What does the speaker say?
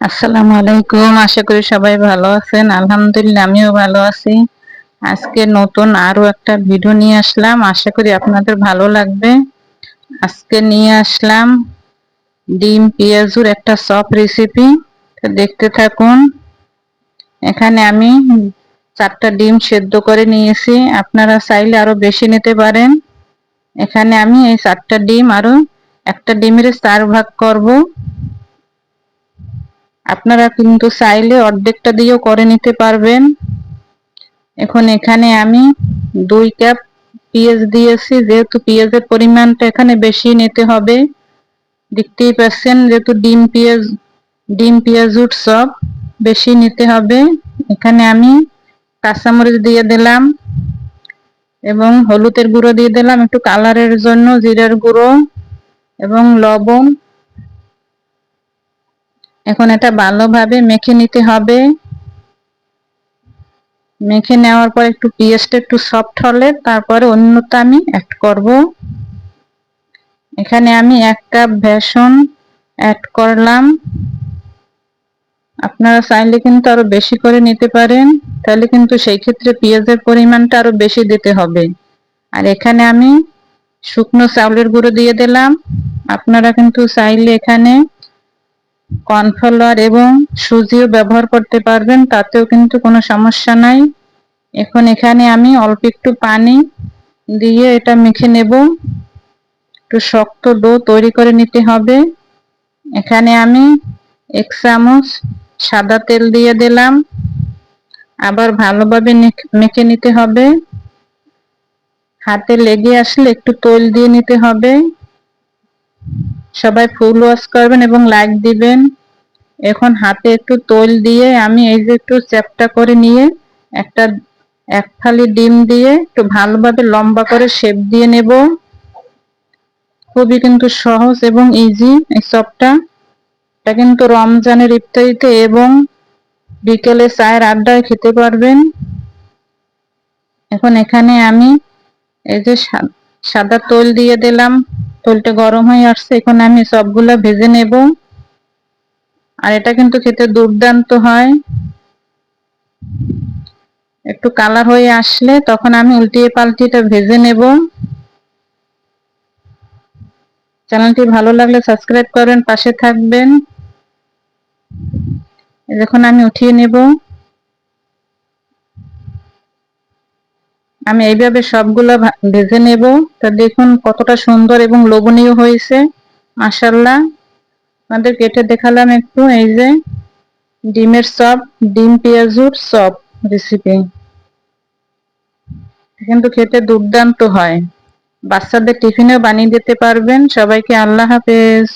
আসসালামু আলাইকুম, আশা করি সবাই ভালো আছেন। আলহামদুলিল্লাহ, আমিও ভালো আছি। আজকে নতুন আরও একটা ভিডিও নিয়ে আসলাম। আশা করি আপনাদের ভালো লাগবে। আজকে নিয়ে আসলাম ডিম পেঁয়াজুর একটা সপ রেসিপি দেখতে থাকুন। এখানে আমি চারটা ডিম সেদ্ধ করে নিয়েছি। আপনারা চাইলে আরও বেশি নিতে পারেন। এখানে আমি এই চারটা ডিম আরও একটা ডিমের চার ভাগ করব। আপনারা কিন্তু চাইলে অর্ধেকটা দিয়েও করে নিতে পারবেন। এখন এখানে আমি দুই কাপ পেঁয়াজ দিয়েছি, যেহেতু পেঁয়াজের পরিমাণটা এখানে বেশি নিতে হবে। দেখতেই পাচ্ছেন যেহেতু ডিম পেঁয়াজ, ডিম পেঁয়াজুর সব বেশি নিতে হবে। এখানে আমি কাঁচামরিচ দিয়ে দিলাম এবং হলুদের গুঁড়ো দিয়ে দিলাম একটু কালারের জন্য, জিরার গুঁড়ো এবং লবণ। এখন এটা ভালোভাবে মেখে নিতে হবে। মেখে নেওয়ার পর একটু পেঁয়াজটা একটু সফট হলে তারপরে অন্যটা আমি অ্যাড করব। এখানে আমি এক কাপ বেসন অ্যাড করলাম। আপনারা চাইলে কিন্তু আরও বেশি করে নিতে পারেন। তাহলে কিন্তু সেই ক্ষেত্রে পেঁয়াজের পরিমাণটা আরও বেশি দিতে হবে। আর এখানে আমি শুকনো চাউলের গুঁড়ো দিয়ে দিলাম। আপনারা কিন্তু চাইলে এখানে কর্নফ্লাওয়ার এবং সুজিও ব্যবহার করতে পারবেন, তাতেও কিন্তু কোনো সমস্যা নাই। এখন এখানে আমি অল্প একটু পানি দিয়ে এটা মেখে নেব। একটু শক্ত ডো তৈরি করে নিতে হবে। এখানে আমি এক চামচ সাদা তেল দিয়ে দিলাম। আবার ভালোভাবে মেখে নিতে হবে। হাতে লেগে আসলে একটু তৈল দিয়ে নিতে হবে। সবাই ফুল ওয়াশ করবেন এবং লাইক দিবেন। এখন হাতে একটু তৈল দিয়ে আমি এই যে একটু চ্যাপটা করে নিয়ে একটা এক থালি ডিম দিয়ে একটু ভালোভাবে লম্বা করে শেপ দিয়ে নেব। খুবই কিন্তু সহজ এবং ইজি এই চপটা। এটা কিন্তু রমজানের ইফতারিতে এবং বিকেলে চায়ের আড্ডায় খেতে পারবেন। এখন এখানে আমি এই যে সাদা তৈল দিয়ে দিলাম। তৈলটা গরম হয়ে আসছে, এখন আমি সবগুলো ভেজে নেব। আর এটা কিন্তু খেতে দুর্দান্ত হয়। একটু কালার হয়ে আসলে তখন আমি উল্টিয়ে পাল্টিয়ে ভেজে নেব। চ্যানেলটি ভালো লাগলে সাবস্ক্রাইব করেন, পাশে থাকবেন। যখন আমি উঠিয়ে নেব। আমি এইভাবে সবগুলো ভেজে নেব। তা দেখুন কতটা সুন্দর এবং লোভনীয় হয়েছে। মাসাল্লাহ আমাদের কেটে দেখালাম একটু, এই যে ডিমের চপ, ডিম পেঁয়াজুর চপ রেসিপি কিন্তু খেতে দুর্দান্ত হয়। বাচ্চাদের টিফিনেও বানিয়ে দিতে পারবেন। সবাইকে আল্লাহ হাফেজ।